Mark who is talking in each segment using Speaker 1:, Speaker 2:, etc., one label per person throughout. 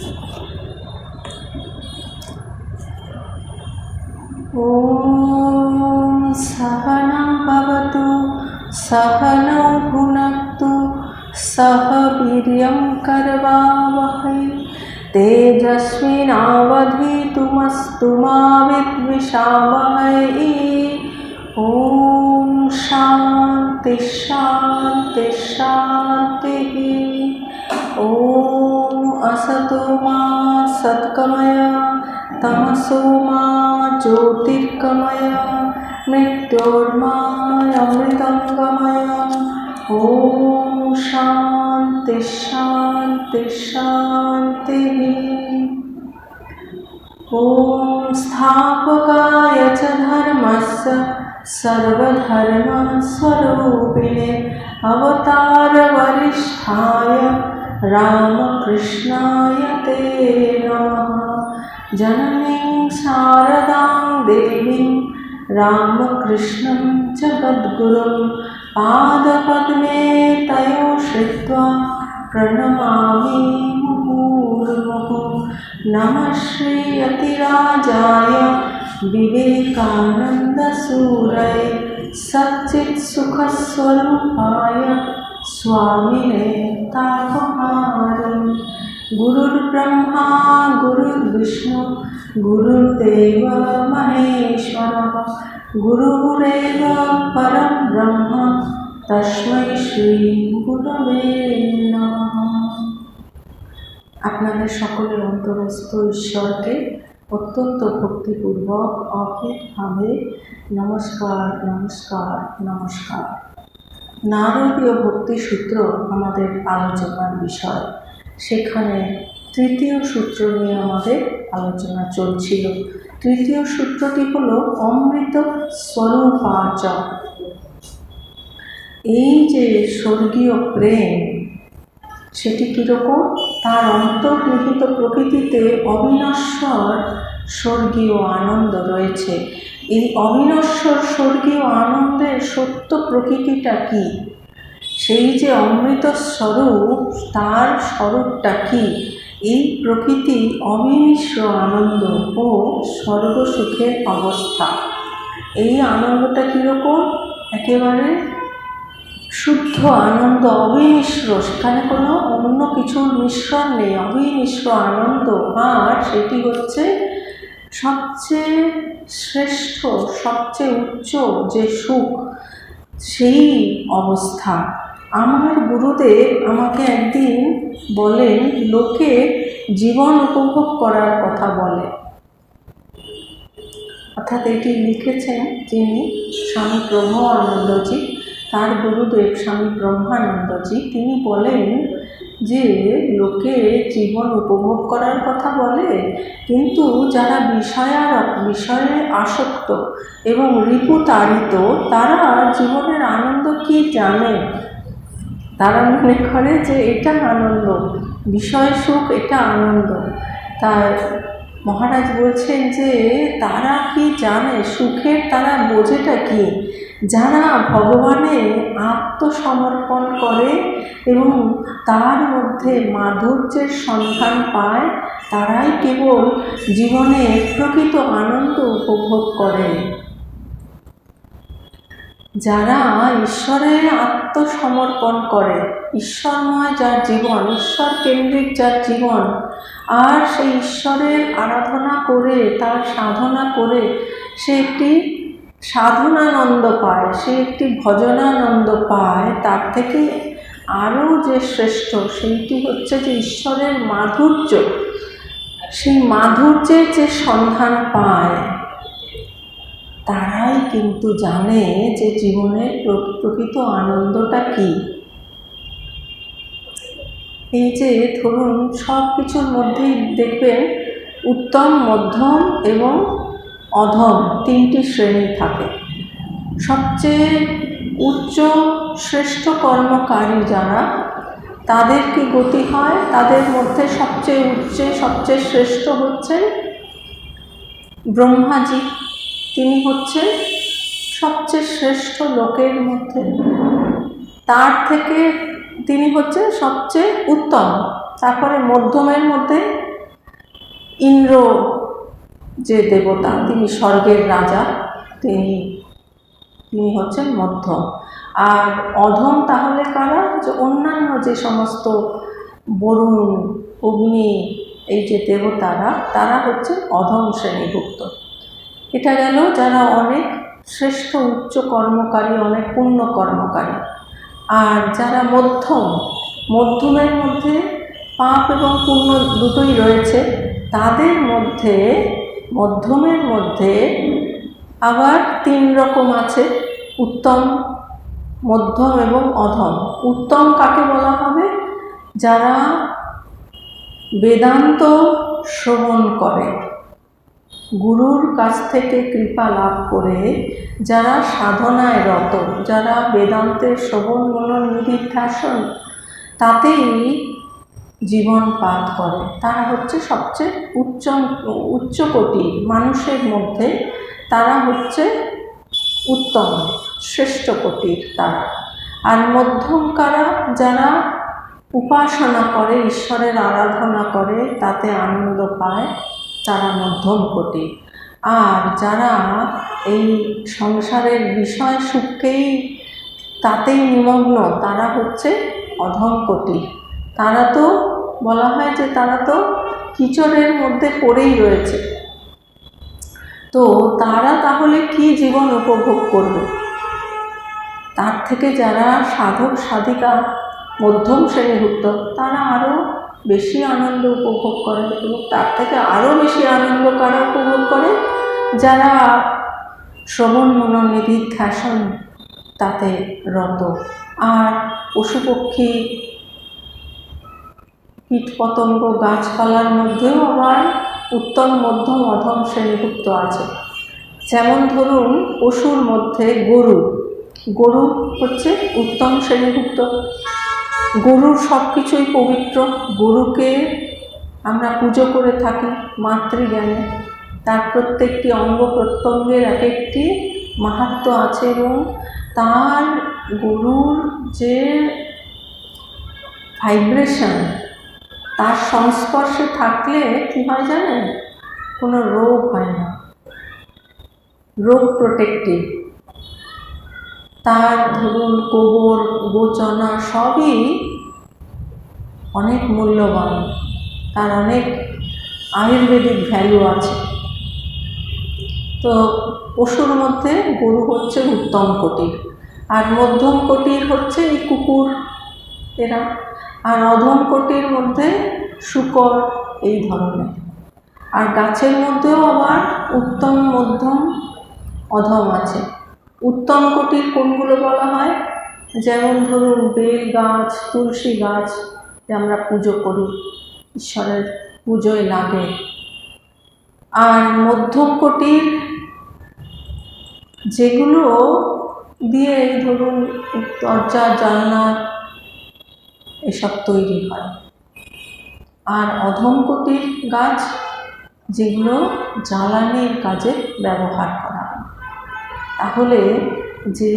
Speaker 1: ॐ सहना भवतु सहनौ भुनक्तु सह वीर्यं करवावहै तेजस्विनावधीतुमस्तु मा विद्विषावहै ॐ शान्ति शान्ति शान्तिः ॐ असतो मा सत्कमय तमसो मा ज्योतिर्गमय मृत्योर्मायमृतङ्गमय ॐ शान्ति शान्ति शान्तिः ॐ स्थापकाय च धर्मस्य सर्वधर्मस्वरूपिणे अवतारवरिष्ठाय रामकृष्णाय ते नमः जननीं शारदां देवीं रामकृष्णं जगद्गुरुं पादपद्मे तयो श्रित्वा प्रणमामि मुहुर्मुहुः नमः श्रीयतिराजाय विवेकानन्दसूरये सच्चित्सुखस्वरूपाय स्वामिने तापहारम् गुरुर्ब्रह्मा गुरुर्विष्णु गुरुर्देव महेश्वरः गुरुरेव परं ब्रह्म তস্মৈ শ্রী গুরবে নমঃ আপনাদের সকলের অন্তরস্থ ঈশ্বরকে অত্যন্ত ভক্তিপূর্বক অভেদভাবে নমস্কার নমস্কার নমস্কার নারদীয় ভক্তি সূত্র আমাদের আলোচনার বিষয়। সেখানে তৃতীয় সূত্র নিয়ে আমাদের আলোচনা চলছিল। তৃতীয় সূত্রটি হল অমৃত স্বরূপাচ এই যে স্বর্গীয় প্রেম, সেটি কীরকম? তার অন্তর্নিহিত প্রকৃতিতে অবিনশ্বর স্বর্গীয় আনন্দ রয়েছে। এই অবিনশ্বর স্বর্গীয় সত্য প্রকৃতিটা কি? সেই যে অমৃত স্বরূপ, তার স্বরূপটা কি? এই প্রকৃতি অবিমিশ্র আনন্দ ও স্বর্গসুখের অবস্থা। এই আনন্দটা কীরকম? একেবারে শুদ্ধ আনন্দ, অবিমিশ্র, সেখানে কোনো অন্য কিছুর মিশ্রণ নেই। অবিমিশ্র আনন্দ, আর সেটি হচ্ছে সবচেয়ে শ্রেষ্ঠ, সবচেয়ে উচ্চ যে সুখ, সেই অবস্থা। আমার গুরুদেব আমাকে একদিন বলেন, লোকে জীবন উপভোগ করার কথা বলে। অর্থাৎ এটি লিখেছেন যিনি স্বামী ব্রহ্ম আনন্দজি তার গুরুদেব স্বামী ব্রহ্মানন্দজি। তিনি বলেন যে লোকে জীবন উপভোগ করার কথা বলে, কিন্তু যারা বিষয়ার বিষয়ে আসক্ত এবং রিপুতাড়িত, তারা জীবনের আনন্দ কি জানে? তারা মনে করে যে এটা আনন্দ, বিষয় সুখ, এটা আনন্দ। তাই মহারাজ বলছেন যে তারা কি জানে, সুখের তারা বোঝেটা কি? যারা ভগবানে আত্মসমর্পণ করে এবং তার মধ্যে মাধুর্যের সন্ধান পায়, তারাই কেবল জীবনে প্রকৃত আনন্দ উপভোগ করে। যারা ঈশ্বরের আত্মসমর্পণ করে, ঈশ্বরময় যার জীবন, ঈশ্বর কেন্দ্রিক যার জীবন, আর সেই ঈশ্বরের আরাধনা করে, তার সাধনা করে, সে একটি সাধনানন্দ পায়, সে একটি ভজনানন্দ পায়, তার থেকে আরও যে শ্রেষ্ঠ সেইটি হচ্ছে যে ঈশ্বরের মাধুর্য। সেই মাধুর্যের যে সন্ধান পায়, তারাই কিন্তু জানে যে জীবনের প্রকৃত আনন্দটা কী। এই যে ধরুন সব কিছুর মধ্যেই দেখবেন উত্তম, মধ্যম এবং অধম তিনটি শ্রেণি থাকে। সবচেয়ে উচ্চ শ্রেষ্ঠ কর্মকারী যারা তাদের কি গতি হয়, তাদের মধ্যে সবচেয়ে উচ্চে, সবচেয়ে শ্রেষ্ঠ হচ্ছেন ব্রহ্মাজি। তিনি হচ্ছেন সবচেয়ে শ্রেষ্ঠ লোকের মধ্যে। তার থেকে তিনি হচ্ছে সবচেয়ে উত্তম। তারপরে মধ্যমের মধ্যে ইন্দ্র যে দেবতা, তিনি স্বর্গের রাজা, তিনি তিনি হচ্ছেন মধ্যম আর অধম তাহলে কারা? যে অন্যান্য যে সমস্ত বরুণ, অগ্নি, এই যে দেবতারা, তারা হচ্ছে অধম শ্রেণীভুক্ত। এটা গেল যারা অনেক শ্রেষ্ঠ, উচ্চ কর্মকারী, অনেক পুণ্য কর্মকারী। আর যারা মধ্যম, মধ্যমের মধ্যে পাপ এবং পুণ্য দুটোই রয়েছে, তাদের মধ্যে মধ্যমের মধ্যে আবার তিন রকম আছে, উত্তম, মধ্যম এবং অধম। উত্তম কাকে বলা হবে? যারা বেদান্ত শ্রবণ করে, গুরুর কাছ থেকে কৃপা লাভ করে, যারা সাধনায় রত, যারা বেদান্তের শ্রবণ মনন নিধিধ্যাসন তাতেই জীবন পাত করে। তারা হচ্ছে সবচেয়ে উচ্চ উচ্চকোটি মানুষের মধ্যে তারা হচ্ছে উত্তম, শ্রেষ্ঠ কোটির তারা। আর মধ্যমকারা যারা উপাসনা করে, ঈশ্বরের আরাধনা করে, তাতে আনন্দ পায়, তারা মধ্যম কোটি। আর যারা এই সংসারের বিষয় সুখকেই তাতেই নিমগ্ন, তারা হচ্ছে অধম কোটি। তারা তো, বলা হয় যে তারা তো কিচড়ের মধ্যে পড়েই রয়েছে। তো তারা তাহলে কি জীবন উপভোগ করবে? তার থেকে যারা সাধক, সাধিকা, মধ্যম শ্রেণীভুক্ত তারা আরও বেশি আনন্দ উপভোগ করে এবং তার থেকে আরও বেশি আনন্দ কারা উপভোগ করে? যারা শ্রবণ মনোনিধি ধ্যাসন, তাতে রত। আর পশু পক্ষী কীটপতঙ্গ গাছপালার মধ্যেও আবার উত্তম মধ্যম অধম শ্রেণীভুক্ত আছে। যেমন ধরুন, পশুর মধ্যে গরু। গরু হচ্ছে উত্তম শ্রেণীভুক্ত। গরুর সব কিছুই পবিত্র। গরুকে আমরা পুজো করে থাকি মাতৃজ্ঞানে। তার প্রত্যেকটি অঙ্গ প্রত্যঙ্গের এক একটি মাহাত্ম আছে এবং তার গরুর যে ভাইব্রেশন তার সংস্পর্শে থাকলে কী হয় জানেন? কোনো রোগ হয় না। রোগ প্রোটেক্টিভ তার ধরুন গোবর গোচনা সবই অনেক মূল্যবান। তার অনেক আয়ুর্বেদিক ভ্যালু আছে। তো পশুর মধ্যে গরু হচ্ছে উত্তম কোটির। আর মধ্যম কোটির হচ্ছে এই কুকুর। এরা আর অধম কোটির মধ্যে শুকর এই ধরনের। আর গাছের মধ্যেও আবার উত্তম, মধ্যম, অধম আছে। উত্তম কোটির কোনগুলো বলা হয়? যেমন ধরুন, বেল গাছ, তুলসী গাছ, যে আমরা পুজো করি। ঈশ্বরের পুজোয় লাগে। আর মধ্যম কোটির যেগুলো দিয়ে ধরুন, দরজা, জানলা এসব তৈরি হয়। আর অধম কোটির গাছ, যেগুলো জ্বালানির কাজে ব্যবহার করা হয়। তাহলে যে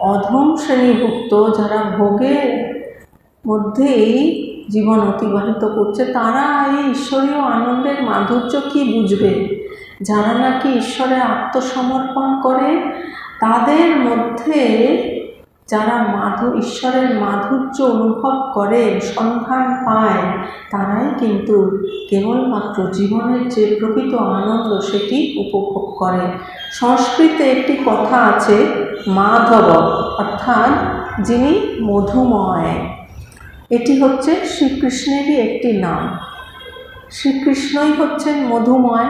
Speaker 1: অধম শ্রেণীভুক্ত যারা ভোগের মধ্যেই জীবন অতিবাহিত করছে, তারা এই ঈশ্বরীয় আনন্দের মাধুর্য কি বুঝবে? যারা নাকি ঈশ্বরে আত্মসমর্পণ করে, তাদের মধ্যে যারা মাধু, ঈশ্বরের মাধুর্য অনুভব করে, সন্ধান পায়, তারাই কিন্তু কেবলমাত্র জীবনের যে প্রকৃত আনন্দ সেটি উপভোগ করে। সংস্কৃতে একটি কথা আছে, মাধব, অর্থাৎ যিনি মধুময়। এটি হচ্ছে শ্রীকৃষ্ণেরই একটি নাম। শ্রীকৃষ্ণই হচ্ছেন মধুময়,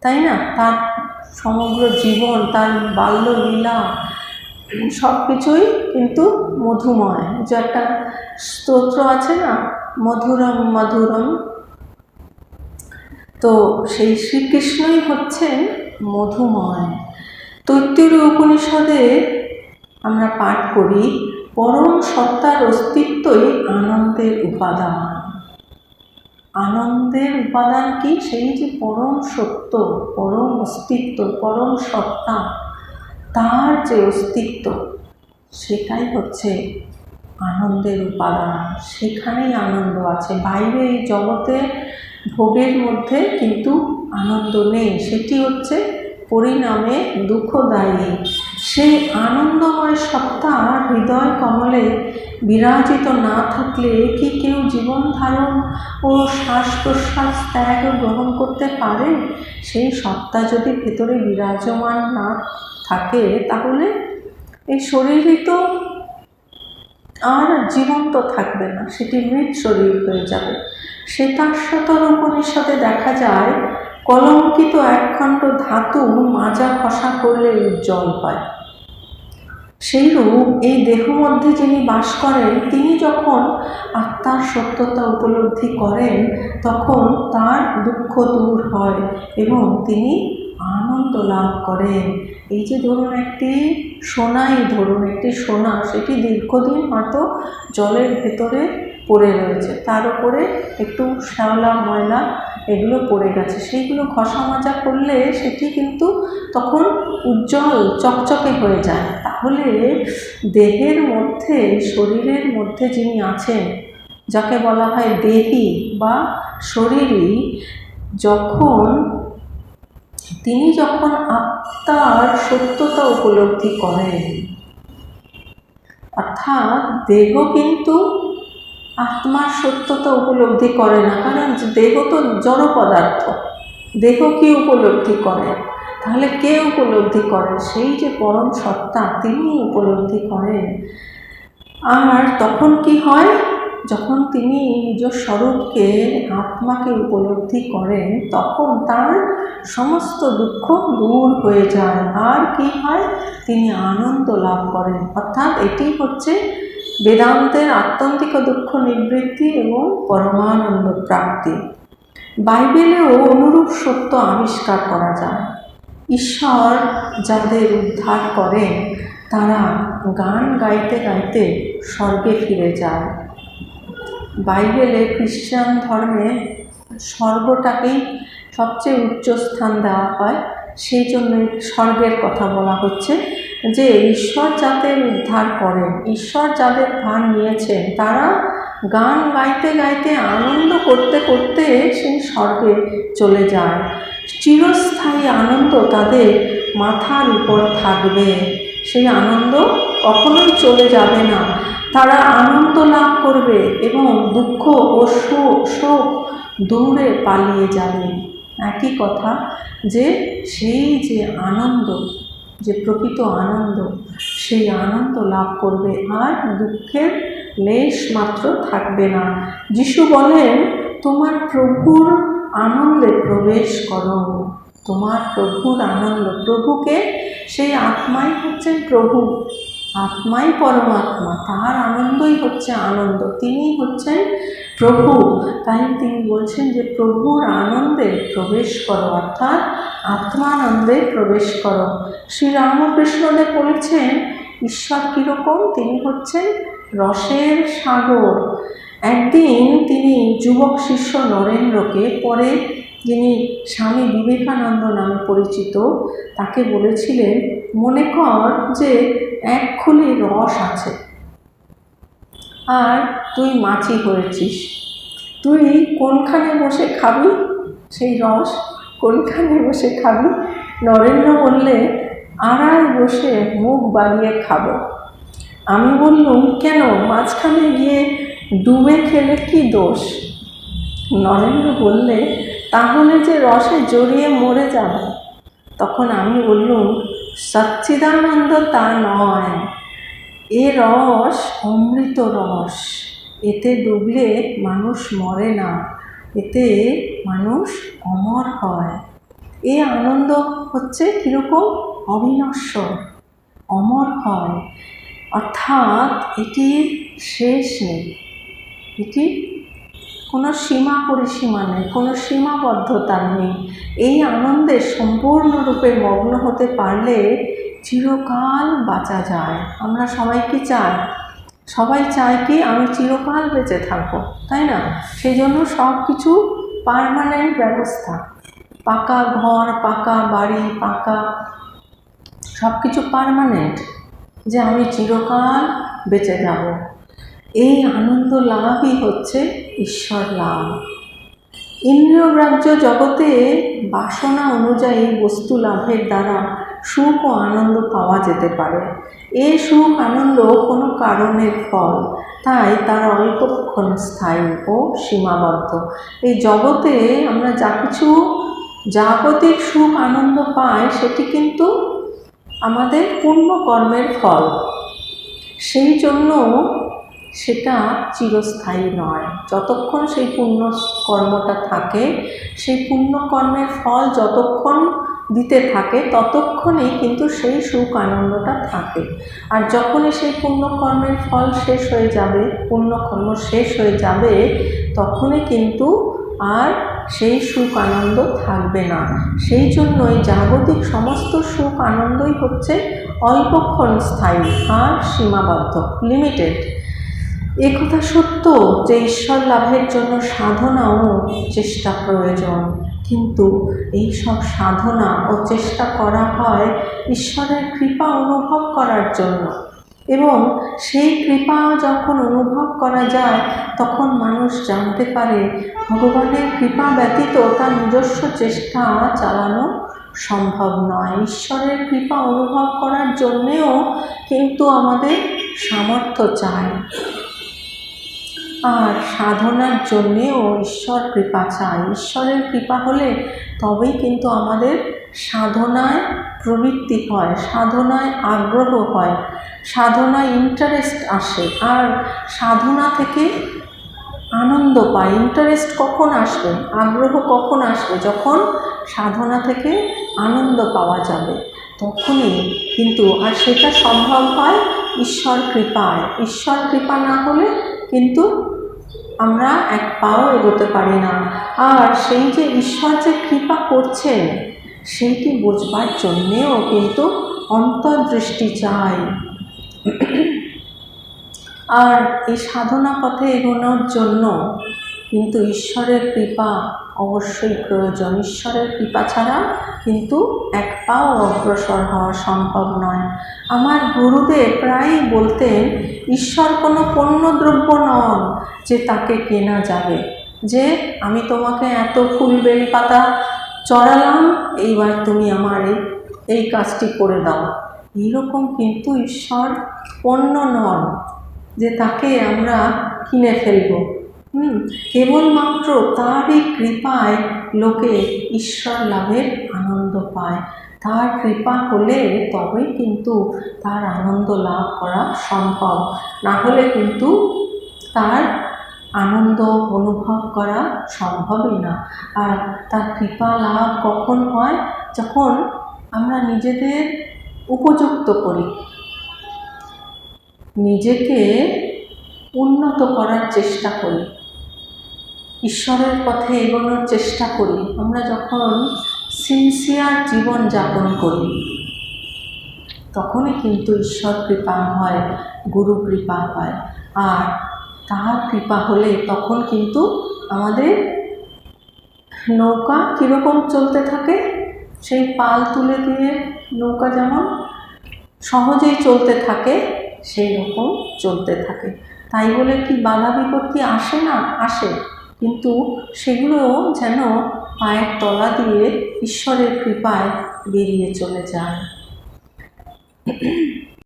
Speaker 1: তাই না? তার সমগ্র জীবন, তার বাল্যলীলা সব কিছুই কিন্তু মধুময়। যে একটা স্তোত্র আছে না, মধুরম মধুরম। তো সেই শ্রীকৃষ্ণই হচ্ছেন মধুময়। তৈত্তির উপনিষদে আমরা পাঠ করি, পরম সত্তার অস্তিত্বই আনন্দের উপাদান। আনন্দের উপাদান কি? সেই যে পরম সত্য, পরম অস্তিত্ব, পরম সত্তা। তার যে অস্তিত্ব, সেটাই হচ্ছে আনন্দের উপাদান। সেখানেই আনন্দ আছে। বাইরে এই জগতে ভোগের মধ্যে কিন্তু আনন্দ নেই। সেটি হচ্ছে পরিণামে দুঃখদায়ী। সেই আনন্দময় সত্তা হৃদয় কমলে বিরাজিত না থাকলে কি কেউ জীবন ধারণ ও শ্বাস প্রশ্বাস ত্যাগ গ্রহণ করতে পারে? সেই সত্তা যদি ভেতরে বিরাজমান না থাকে, তাহলে এই শরীরই তো আর জীবন্ত থাকবে না, সেটি মৃত শরীর হয়ে যাবে। শ্বেতাশ্বতর উপনিষদে দেখা যায়, কলঙ্কিত একখণ্ড ধাতু মাজা খসা করলে উজ্জ্বল হয় সেইরূপ এই দেহ মধ্যে যিনি বাস করেন, তিনি যখন আত্মার সত্যতা উপলব্ধি করেন, তখন তার দুঃখ দূর হয় এবং তিনি আনন্দ লাভ করেন। এই যে ধরুন একটি সোনাই ধরুন একটি সোনা, সেটি দীর্ঘদিন হয়তো জলের ভেতরে পড়ে রয়েছে। তার উপরে একটু শ্যাওলা, ময়লা এগুলো পড়ে গেছে। সেইগুলো ঘষা মাজা করলে সেটি কিন্তু তখন উজ্জ্বল, চকচকে হয়ে যায়। তাহলে দেহের মধ্যে, শরীরের মধ্যে যিনি আছেন, যাকে বলা হয় দেহি বা শরীরই যখন তিনি যখন আত্মার সত্যতা উপলব্ধি করেন, অর্থাৎ দেহ কিন্তু আত্মার সত্যতা উপলব্ধি করে না, কারণ দেহ তো জড় পদার্থ দেহ কি উপলব্ধি করে? তাহলে কে উপলব্ধি করে? সেই যে পরম সত্তা তিনি উপলব্ধি করেন। আর তখন কি হয়? যখন তিনি নিজ স্বরূপকে আত্মাকে উপলব্ধি করেন, তখন তার সমস্ত দুঃখ দূর হয়ে যায়। আর কি হয়? তিনি আনন্দ লাভ করেন। অর্থাৎ এটি হচ্ছে বেদান্তের আত্যন্তিক দুঃখ নিবৃত্তি এবং পরমানন্দ প্রাপ্তি। বাইবেলেও অনুরূপ সত্য আবিষ্কার করা যায়। ঈশ্বর যাদের উদ্ধার করেন, তারা গান গাইতে গাইতে স্বর্গে ফিরে যায়। বাইবেলে খ্রিস্টান ধর্মে স্বর্গটাকেই সবচেয়ে উচ্চ স্থান দেওয়া হয়, সেই জন্য স্বর্গের কথা বলা হচ্ছে যে ঈশ্বর যাদের উদ্ধার করেন, ঈশ্বর যাদের ভান নিয়েছেন, তারা গান গাইতে গাইতে আনন্দ করতে করতে সেই স্বর্গে চলে যায়। চিরস্থায়ী আনন্দ তাদের মাথার উপর থাকবে। সেই আনন্দ কখনোই চলে যাবে না। তারা আনন্দ লাভ করবে এবং দুঃখ ও শোক শোক দূরে পালিয়ে যাবে। একই কথা যে সেই যে আনন্দ, যে প্রকৃত আনন্দ, সেই আনন্দ লাভ করবে আর দুঃখের লেশ মাত্র থাকবে না। যিশু বলেন, তোমার প্রভুর আনন্দে প্রবেশ করো। তোমার প্রভুর আনন্দ প্রভুকে, সেই আত্মাই হচ্ছেন প্রভু। আত্মাই পরমাত্মা, তার আনন্দই হচ্ছে আনন্দ। তিনি হচ্ছেন প্রভু। তাই তিনি বলছেন যে, প্রভুর আনন্দে প্রবেশ করো, অর্থাৎ আত্মানন্দে প্রবেশ করো। শ্রী রামকৃষ্ণদেব বলেছেন, ঈশ্বর কীরকম? তিনি হচ্ছেন রসের সাগর। একদিন তিনি যুবক শিষ্য নরেন্দ্রকে, পরে যিনি স্বামী বিবেকানন্দ নামে পরিচিত, তাকে বলেছিলেন, মনে কর যে এক খুলি রস আছে। আর তুই মাছি হয়েছিস তুই কোনখানে বসে খাবি? সেই রস কোনখানে বসে খাবি? নরেন্দ্র বললে আড়ায় বসে মুখ বাড়িয়ে খাব। আমি বললুম, কেন? মাঝখানে গিয়ে ডুবে খেলে কি দোষ? নরেন্দ্র বললে, তাহলে যে রসে জড়িয়ে মরে যাব। তখন আমি বললুম সচ্চিদানন্দ তা নয়। এ রস, অমৃত রস। এতে ডুবলে মানুষ মরে না। এতে মানুষ অমর হয়। এ আনন্দ হচ্ছে কীরকম? অবিনশ্বর। অমর হয়। অর্থাৎ এটির শেষ নেই। এটি কোনো সীমা পরিসীমা নেই, কোনো সীমাবদ্ধতা নেই। এই আনন্দে সম্পূর্ণরূপে মগ্ন হতে পারলে চিরকাল বাঁচা যায়। আমরা সবাই কি চাই? সবাই চায় কি আমি চিরকাল বেঁচে থাকব, তাই না? সেই জন্য সব কিছু পারমানেন্ট ব্যবস্থা। পাকা ঘর, পাকা বাড়ি, পাকা সব কিছু পারমানেন্ট যে আমি চিরকাল বেঁচে যাব এই আনন্দ লাভই হচ্ছে ঈশ্বর লাভ। ইন্দ্রিয়গ্রাহ্য জগতে বাসনা অনুযায়ী বস্তু লাভের দ্বারা সুখ ও আনন্দ পাওয়া যেতে পারে। এ সুখ আনন্দ কোনো কারণের ফল, তাই তার অল্পক্ষণ স্থায়ী ও সীমাবদ্ধ। এই জগতে আমরা যা কিছু জাগতিক সুখ আনন্দ পাই, সেটি কিন্তু আমাদের পূর্ণ কর্মের ফল। সেই জন্য সেটা চিরস্থায়ী নয়। যতক্ষণ সেই পুণ্য কর্মটা থাকে, সেই পুণ্যকর্মের ফল যতক্ষণ দিতে থাকে, ততক্ষণই কিন্তু সেই সুখ আনন্দটা থাকে। আর যখনই সেই পুণ্যকর্মের ফল শেষ হয়ে যাবে পুণ্যকর্ম শেষ হয়ে যাবে, তখনই কিন্তু আর সেই সুখ আনন্দ থাকবে না। সেই জন্যই জাগতিক সমস্ত সুখ আনন্দই হচ্ছে অল্পক্ষণ স্থায়ী আর সীমাবদ্ধ লিমিটেড একথা সত্য যে ঈশ্বর লাভের জন্য সাধনা ও চেষ্টা প্রয়োজন। কিন্তু এই সব সাধনা ও চেষ্টা করা হয় ঈশ্বরের কৃপা অনুভব করার জন্য। এবং সেই কৃপা যখন অনুভব করা যায়, তখন মানুষ জানতে পারে ভগবানের কৃপা ব্যতীত তার নিজস্ব চেষ্টা চালানো সম্ভব নয়। ঈশ্বরের কৃপা অনুভব করার জন্যেও কিন্তু আমাদের সামর্থ্য চায় আর সাধনার জন্যেও ঈশ্বর কৃপা চাই। ঈশ্বরের কৃপা হলে তবেই কিন্তু আমাদের সাধনায় প্রবৃত্তি হয়, সাধনায় আগ্রহ হয়, সাধনায় ইন্টারেস্ট আসে। আর সাধনা থেকে আনন্দ পায়। ইন্টারেস্ট কখন আসবে? আগ্রহ কখন আসবে? যখন সাধনা থেকে আনন্দ পাওয়া যাবে, তখনই কিন্তু আর সেটা সম্ভব হয় ঈশ্বর কৃপায়। ঈশ্বর কৃপা না হলে কিন্তু আমরা এক পাও এগোতে পারি না। আর সেই যে ঈশ্বর যে কৃপা করছেন, সেইটি বোঝবার জন্যেও কিন্তু অন্তর্দৃষ্টি চাই। আর এই সাধনা পথে এগোনোর জন্য কিন্তু ঈশ্বরের কৃপা অবশ্যই প্রয়োজন। ঈশ্বরের কৃপা ছাড়া কিন্তু এক পাও অগ্রসর হওয়া সম্ভব নয়। আমার গুরুদেব প্রায়ই বলতেন, ঈশ্বর কোনো পণ্যদ্রব্য নন যে তাকে কেনা যাবে। যে, আমি তোমাকে এত ফুল বেল পাতা চড়ালাম, এইবার তুমি আমার এই কাজটি করে দাও। এইরকম কিন্তু ঈশ্বর পণ্য নন যে তাকে আমরা কিনে ফেলব। হুম, কেবলমাত্র তারই কৃপায় লোকে ঈশ্বর লাভের আনন্দ পায়। তার কৃপা হলে তবেই কিন্তু তার আনন্দ লাভ করা সম্ভব। না হলে কিন্তু তার আনন্দ অনুভব করা সম্ভবই না। আর তার কৃপা লাভ কখন হয়? যখন আমরা নিজেদের উপযুক্ত করি। নিজেকে উন্নত করার চেষ্টা করি। ঈশ্বরের পথে এগোনোর চেষ্টা করি। আমরা যখন সিনসিয়ার জীবন যাপন করি, তখনই কিন্তু ঈশ্বর কৃপা হয়, গুরু কৃপা হয়। আর তার কৃপা হলে তখন কিন্তু আমাদের নৌকা কীরকম চলতে থাকে, সেই পাল তুলে দিয়ে নৌকা যেমন সহজেই চলতে থাকে, সেই রকম চলতে থাকে। তাই বলে কি বাধা বিপত্তি আসে না? আসে। কিন্তু সেগুলো যেন পায়ের তলা দিয়ে ঈশ্বরের কৃপায় বেরিয়ে চলে যায়।